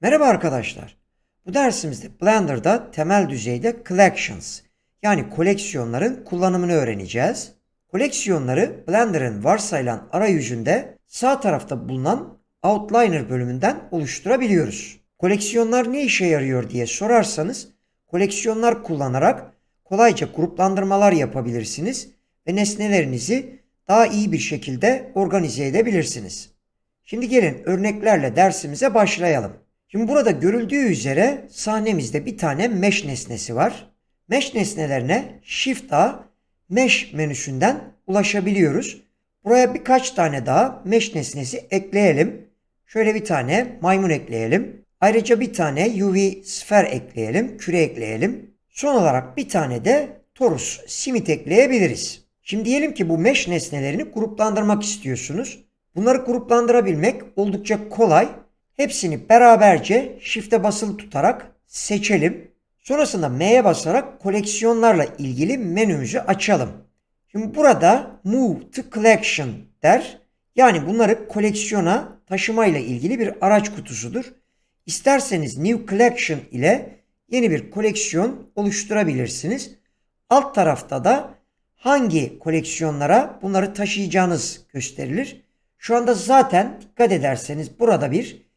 Merhaba arkadaşlar. Bu dersimizde Blender'da temel düzeyde collections yani koleksiyonların kullanımını öğreneceğiz. Koleksiyonları Blender'ın varsayılan arayüzünde sağ tarafta bulunan Outliner bölümünden oluşturabiliyoruz. Koleksiyonlar ne işe yarıyor diye sorarsanız koleksiyonlar kullanarak kolayca gruplandırmalar yapabilirsiniz ve nesnelerinizi daha iyi bir şekilde organize edebilirsiniz. Şimdi gelin örneklerle dersimize başlayalım. Şimdi burada görüldüğü üzere sahnemizde bir tane mesh nesnesi var. Mesh nesnelerine Shift A Mesh menüsünden ulaşabiliyoruz. Buraya birkaç tane daha mesh nesnesi ekleyelim. Şöyle bir tane maymun ekleyelim. Ayrıca bir tane UV sfer ekleyelim, küre ekleyelim. Son olarak bir tane de torus, simit ekleyebiliriz. Şimdi diyelim ki bu mesh nesnelerini gruplandırmak istiyorsunuz. Bunları gruplandırabilmek oldukça kolay. Hepsini beraberce shift'e basılı tutarak seçelim. Sonrasında M'ye basarak koleksiyonlarla ilgili menümüzü açalım. Şimdi burada Move to Collection der. Yani bunları koleksiyona taşımayla ilgili bir araç kutusudur. İsterseniz New Collection ile yeni bir koleksiyon oluşturabilirsiniz. Alt tarafta da hangi koleksiyonlara bunları taşıyacağınız gösterilir. Şu anda zaten dikkat ederseniz burada bir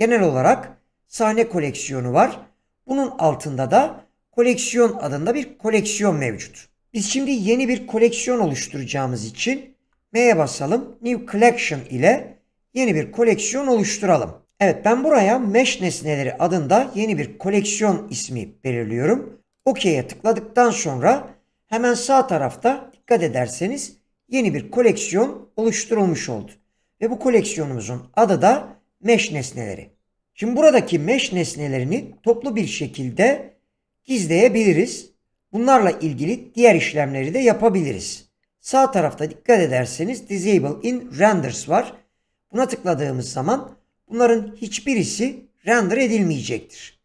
genel olarak sahne koleksiyonu var. Bunun altında da koleksiyon adında bir koleksiyon mevcut. Biz şimdi yeni bir koleksiyon oluşturacağımız için M'ye basalım. New Collection ile yeni bir koleksiyon oluşturalım. Evet ben buraya Mesh nesneleri adında yeni bir koleksiyon ismi belirliyorum. OK'ye tıkladıktan sonra hemen sağ tarafta dikkat ederseniz yeni bir koleksiyon oluşturulmuş oldu. Ve bu koleksiyonumuzun adı da Mesh nesneleri. Şimdi buradaki mesh nesnelerini toplu bir şekilde gizleyebiliriz. Bunlarla ilgili diğer işlemleri de yapabiliriz. Sağ tarafta dikkat ederseniz Disable in Renders var. Buna tıkladığımız zaman bunların hiçbirisi render edilmeyecektir.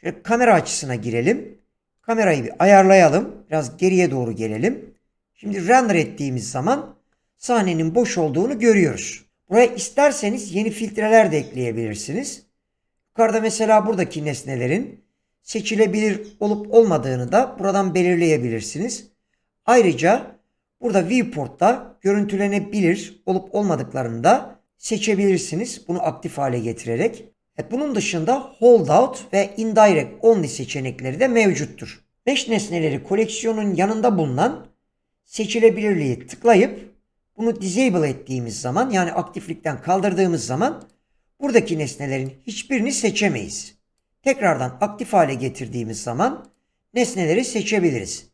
Şöyle kamera açısına girelim. Kamerayı bir ayarlayalım. Biraz geriye doğru gelelim. Şimdi render ettiğimiz zaman sahnenin boş olduğunu görüyoruz. Buraya isterseniz yeni filtreler de ekleyebilirsiniz. Yukarıda mesela buradaki nesnelerin seçilebilir olup olmadığını da buradan belirleyebilirsiniz. Ayrıca burada viewport'ta görüntülenebilir olup olmadıklarını da seçebilirsiniz. Bunu aktif hale getirerek. Evet, bunun dışında holdout ve indirect only seçenekleri de mevcuttur. Mesh nesneleri koleksiyonun yanında bulunan seçilebilirliği tıklayıp bunu disable ettiğimiz zaman yani aktiflikten kaldırdığımız zaman buradaki nesnelerin hiçbirini seçemeyiz. Tekrardan aktif hale getirdiğimiz zaman nesneleri seçebiliriz.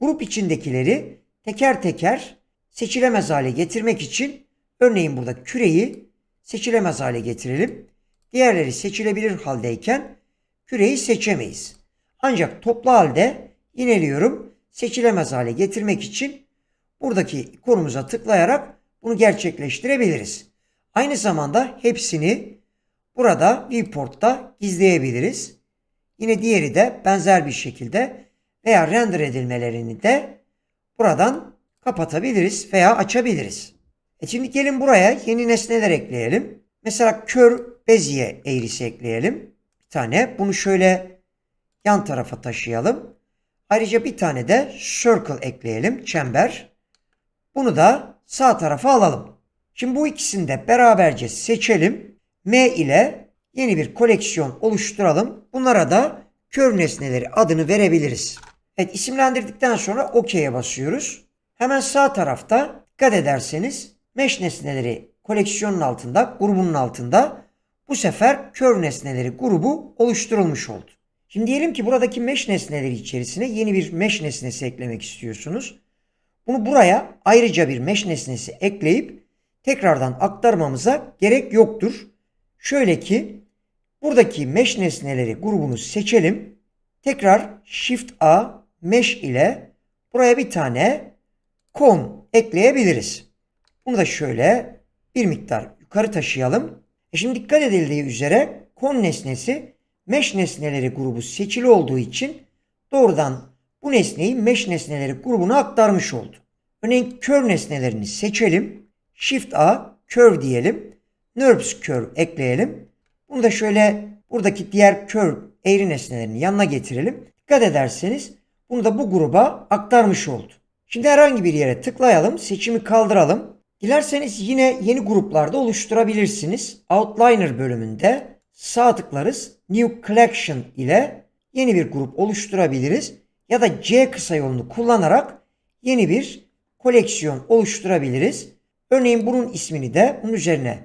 Grup içindekileri teker teker seçilemez hale getirmek için örneğin burada küreyi seçilemez hale getirelim. Diğerleri seçilebilir haldeyken küreyi seçemeyiz. Ancak toplu halde yineliyorum seçilemez hale getirmek için buradaki konumuza tıklayarak bunu gerçekleştirebiliriz. Aynı zamanda hepsini burada viewport'ta gizleyebiliriz. Yine diğeri de benzer bir şekilde veya render edilmelerini de buradan kapatabiliriz veya açabiliriz. E şimdi gelin buraya yeni nesneler ekleyelim. Mesela kör beziye eğrisi ekleyelim. Bir tane bunu şöyle yan tarafa taşıyalım. Ayrıca bir tane de circle ekleyelim. Çember. Bunu da sağ tarafa alalım. Şimdi bu ikisini de beraberce seçelim. M ile yeni bir koleksiyon oluşturalım. Bunlara da kör nesneleri adını verebiliriz. Evet isimlendirdikten sonra OK'ye basıyoruz. Hemen sağ tarafta dikkat ederseniz mesh nesneleri koleksiyonun altında, grubunun altında bu sefer kör nesneleri grubu oluşturulmuş oldu. Şimdi diyelim ki buradaki mesh nesneleri içerisine yeni bir mesh nesnesi eklemek istiyorsunuz. Bunu buraya ayrıca bir mesh nesnesi ekleyip tekrardan aktarmamıza gerek yoktur. Şöyle ki buradaki mesh nesneleri grubunu seçelim. Tekrar Shift A mesh ile buraya bir tane kon ekleyebiliriz. Bunu da şöyle bir miktar yukarı taşıyalım. E şimdi dikkat edildiği üzere kon nesnesi mesh nesneleri grubu seçili olduğu için doğrudan bu nesneyi mesh nesneleri grubuna aktarmış oldu. Örneğin kör nesnelerini seçelim. Shift A curve diyelim. NURBS curve ekleyelim. Bunu da şöyle buradaki diğer curve eğri nesnelerini yanına getirelim. Dikkat ederseniz bunu da bu gruba aktarmış oldu. Şimdi herhangi bir yere tıklayalım, seçimi kaldıralım. Dilerseniz yine yeni gruplarda oluşturabilirsiniz. Outliner bölümünde sağ tıklarız. New Collection ile yeni bir grup oluşturabiliriz. Ya da C kısa yolunu kullanarak yeni bir koleksiyon oluşturabiliriz. Örneğin bunun ismini de bunun üzerine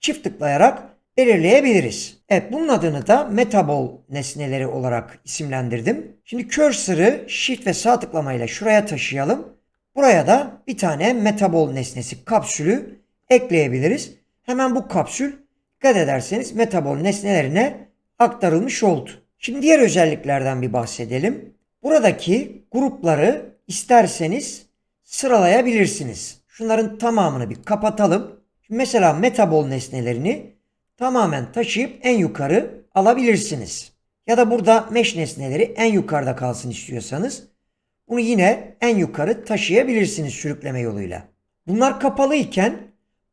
çift tıklayarak belirleyebiliriz. Evet bunun adını da metabol nesneleri olarak isimlendirdim. Şimdi cursor'ı shift ve sağ tıklamayla şuraya taşıyalım. Buraya da bir tane metabol nesnesi kapsülü ekleyebiliriz. Hemen bu kapsül dikkat ederseniz metabol nesnelerine aktarılmış oldu. Şimdi diğer özelliklerden bir bahsedelim. Buradaki grupları isterseniz sıralayabilirsiniz. Şunların tamamını bir kapatalım. Şimdi mesela metabol nesnelerini tamamen taşıyıp en yukarı alabilirsiniz. Ya da burada mesh nesneleri en yukarıda kalsın istiyorsanız bunu yine en yukarı taşıyabilirsiniz sürükleme yoluyla. Bunlar kapalı iken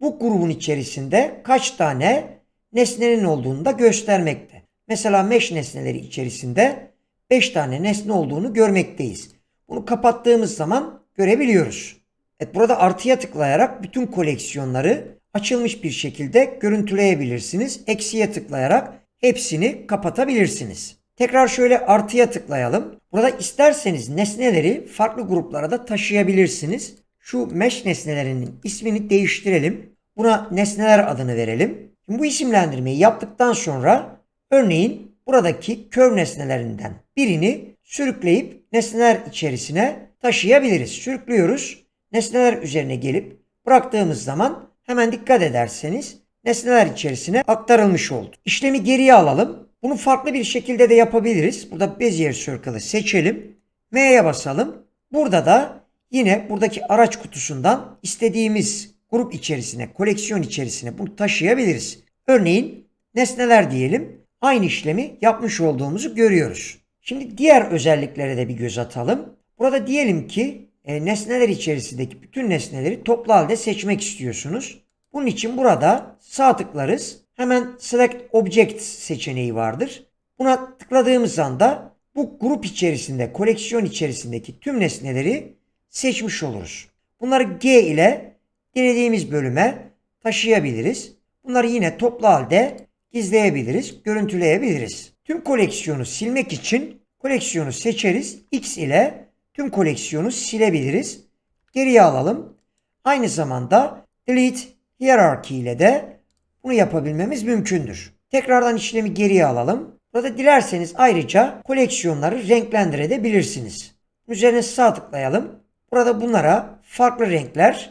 bu grubun içerisinde kaç tane nesnenin olduğunu da göstermekte. Mesela mesh nesneleri içerisinde 5 tane nesne olduğunu görmekteyiz. Bunu kapattığımız zaman görebiliyoruz. Evet, burada artıya tıklayarak bütün koleksiyonları açılmış bir şekilde görüntüleyebilirsiniz. Eksiye tıklayarak hepsini kapatabilirsiniz. Tekrar şöyle artıya tıklayalım. Burada isterseniz nesneleri farklı gruplara da taşıyabilirsiniz. Şu mesh nesnelerinin ismini değiştirelim. Buna nesneler adını verelim. Şimdi bu isimlendirmeyi yaptıktan sonra örneğin buradaki kör nesnelerinden birini sürükleyip nesneler içerisine taşıyabiliriz. Sürüklüyoruz. Nesneler üzerine gelip bıraktığımız zaman hemen dikkat ederseniz nesneler içerisine aktarılmış oldu. İşlemi geriye alalım. Bunu farklı bir şekilde de yapabiliriz. Burada Bezier Circle'ı seçelim. M'ye basalım. Burada da yine buradaki araç kutusundan istediğimiz grup içerisine, koleksiyon içerisine bunu taşıyabiliriz. Örneğin nesneler diyelim. Aynı işlemi yapmış olduğumuzu görüyoruz. Şimdi diğer özelliklere de bir göz atalım. Burada diyelim ki e, nesneler içerisindeki bütün nesneleri toplu halde seçmek istiyorsunuz. Bunun için burada sağ tıklarız. Hemen Select Object seçeneği vardır. Buna tıkladığımız anda bu grup içerisinde, koleksiyon içerisindeki tüm nesneleri seçmiş oluruz. Bunları G ile dilediğimiz bölüme taşıyabiliriz. Bunları yine toplu halde gizleyebiliriz, görüntüleyebiliriz. Tüm koleksiyonu silmek için koleksiyonu seçeriz. X ile tüm koleksiyonu silebiliriz. Geriye alalım. Aynı zamanda delete hierarchy ile de bunu yapabilmemiz mümkündür. Tekrardan işlemi geriye alalım. Burada dilerseniz ayrıca koleksiyonları renklendirebilirsiniz. Üzerine sağ tıklayalım. Burada bunlara farklı renkler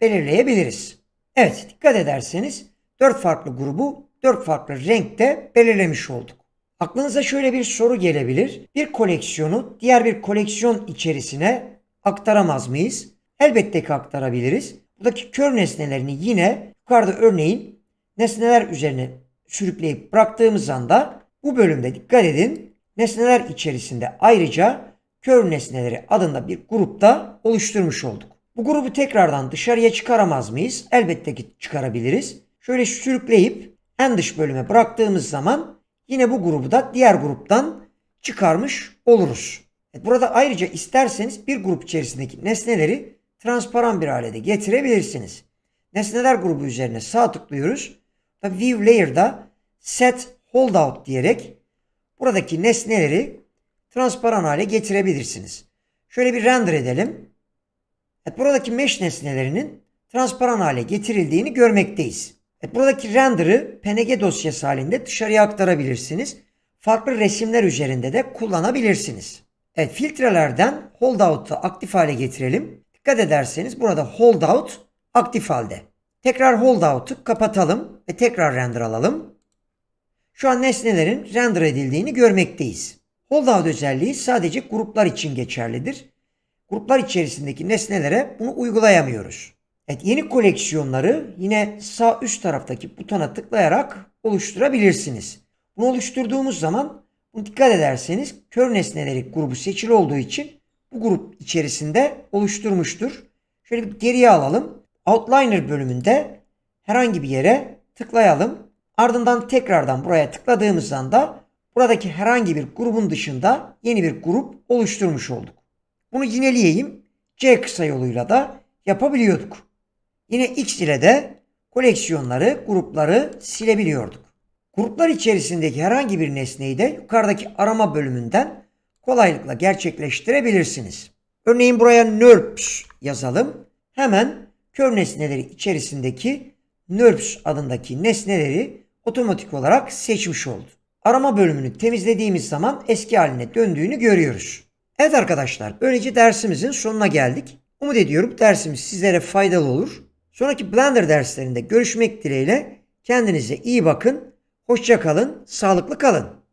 belirleyebiliriz. Evet dikkat ederseniz 4 farklı grubu 4 farklı renkte belirlemiş olduk. Aklınıza şöyle bir soru gelebilir. Bir koleksiyonu diğer bir koleksiyon içerisine aktaramaz mıyız? Elbette ki aktarabiliriz. Buradaki kör nesnelerini yine yukarıda örneğin nesneler üzerine sürükleyip bıraktığımız anda bu bölümde dikkat edin nesneler içerisinde ayrıca kör nesneleri adında bir grupta oluşturmuş olduk. Bu grubu tekrardan dışarıya çıkaramaz mıyız? Elbette ki çıkarabiliriz. Şöyle sürükleyip en dış bölüme bıraktığımız zaman yine bu grubu da diğer gruptan çıkarmış oluruz. Evet, burada ayrıca isterseniz bir grup içerisindeki nesneleri transparan bir hale de getirebilirsiniz. Nesneler grubu üzerine sağ tıklıyoruz. Ve View Layer'da Set Holdout diyerek buradaki nesneleri transparan hale getirebilirsiniz. Şöyle bir render edelim. Evet, buradaki mesh nesnelerinin transparan hale getirildiğini görmekteyiz. Evet, buradaki render'ı PNG dosyası halinde dışarıya aktarabilirsiniz. Farklı resimler üzerinde de kullanabilirsiniz. Evet filtrelerden holdout'u aktif hale getirelim. Dikkat ederseniz burada holdout aktif halde. Tekrar holdout'u kapatalım ve tekrar render alalım. Şu an nesnelerin render edildiğini görmekteyiz. Holdout özelliği sadece gruplar için geçerlidir. Gruplar içerisindeki nesnelere bunu uygulayamıyoruz. Evet yeni koleksiyonları yine sağ üst taraftaki butona tıklayarak oluşturabilirsiniz. Bunu oluşturduğumuz zaman bunu dikkat ederseniz kör nesneleri grubu seçili olduğu için bu grup içerisinde oluşturmuştur. Şöyle bir geriye alalım. Outliner bölümünde herhangi bir yere tıklayalım. Ardından tekrardan buraya tıkladığımızdan da buradaki herhangi bir grubun dışında yeni bir grup oluşturmuş olduk. Bunu yineleyeyim. C kısa yoluyla da yapabiliyorduk. Yine X ile de koleksiyonları, grupları silebiliyorduk. Gruplar içerisindeki herhangi bir nesneyi de yukarıdaki arama bölümünden kolaylıkla gerçekleştirebilirsiniz. Örneğin buraya NURBS yazalım. Hemen kör nesneleri içerisindeki NURBS adındaki nesneleri otomatik olarak seçmiş oldu. Arama bölümünü temizlediğimiz zaman eski haline döndüğünü görüyoruz. Evet arkadaşlar böylece dersimizin sonuna geldik. Umut ediyorum dersimiz sizlere faydalı olur. Sonraki Blender derslerinde görüşmek dileğiyle kendinize iyi bakın. Hoşça kalın, sağlıklı kalın.